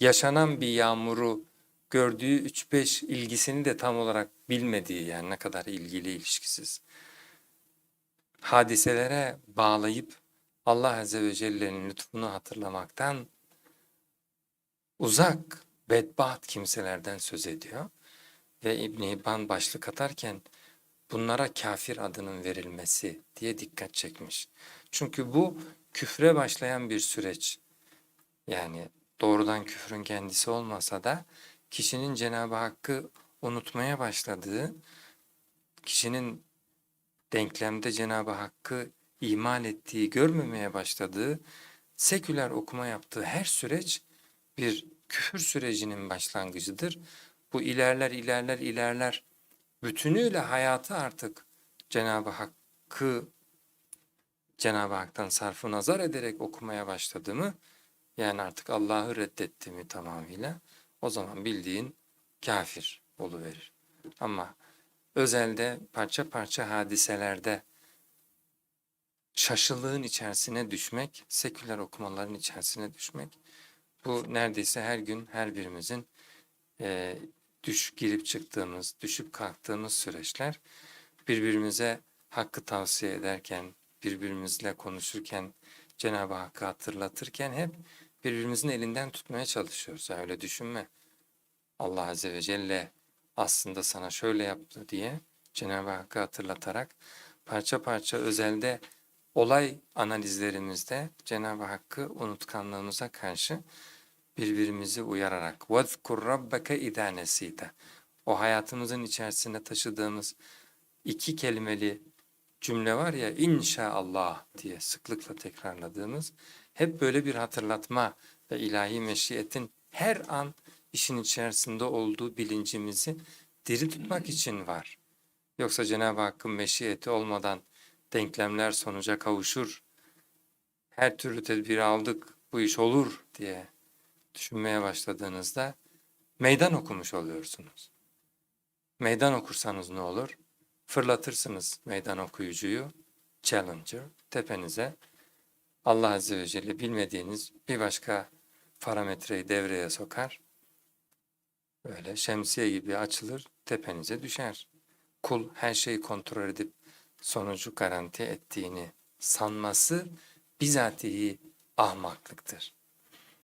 yaşanan bir yağmuru gördüğü 3-5 ilgisini de tam olarak bilmediği yani ne kadar ilgili ilişkisiz hadiselere bağlayıp Allah Azze ve Celle'nin lütfunu hatırlamaktan uzak bedbaht kimselerden söz ediyor. Ve İbn Hibban başlık atarken bunlara kafir adının verilmesi diye dikkat çekmiş. Çünkü bu küfre başlayan bir süreç. Yani doğrudan küfrün kendisi olmasa da kişinin Cenab-ı Hakk'ı unutmaya başladığı, kişinin denklemde Cenab-ı Hakk'ı imal ettiği, görmemeye başladığı, seküler okuma yaptığı her süreç bir küfür sürecinin başlangıcıdır. Bu ilerler, ilerler, ilerler. Bütünüyle hayatı artık Cenab-ı Hakk'ı Cenab-ı Hak'tan sarfı nazar ederek okumaya başladı mı, yani artık Allah'ı reddetti mi tamamıyla, o zaman bildiğin kafir oluverir. Ama özelde parça parça hadiselerde şaşılığın içerisine düşmek, seküler okumaların içerisine düşmek, bu neredeyse her gün her birimizin e, düş girip çıktığımız, düşüp kalktığımız süreçler birbirimize hakkı tavsiye ederken, birbirimizle konuşurken, Cenab-ı Hakk'ı hatırlatırken hep birbirimizin elinden tutmaya çalışıyoruz. Ya öyle düşünme. Allah Azze ve Celle aslında sana şöyle yaptı diye Cenab-ı Hakk'ı hatırlatarak parça parça özelde olay analizlerimizde Cenab-ı Hakk'ı unutkanlığımıza karşı birbirimizi uyararak وَذْكُرْ رَبَّكَ اِذَا نَس۪يتَ O hayatımızın içerisinde taşıdığımız iki kelimeli cümle var ya inşaallah diye sıklıkla tekrarladığımız hep böyle bir hatırlatma ve ilahi meşiyetin her an işin içerisinde olduğu bilincimizi diri tutmak için var. Yoksa Cenab-ı Hakk'ın meşiyeti olmadan denklemler sonuca kavuşur. Her türlü tedbiri aldık, bu iş olur diye düşünmeye başladığınızda meydan okumuş oluyorsunuz. Meydan okursanız ne olur? Fırlatırsınız meydan okuyucuyu, challenger, tepenize. Allah Azze ve Celle bilmediğiniz bir başka parametreyi devreye sokar. Böyle şemsiye gibi açılır, tepenize düşer. Kul her şeyi kontrol edip sonucu garanti ettiğini sanması bizatihi ahmaklıktır.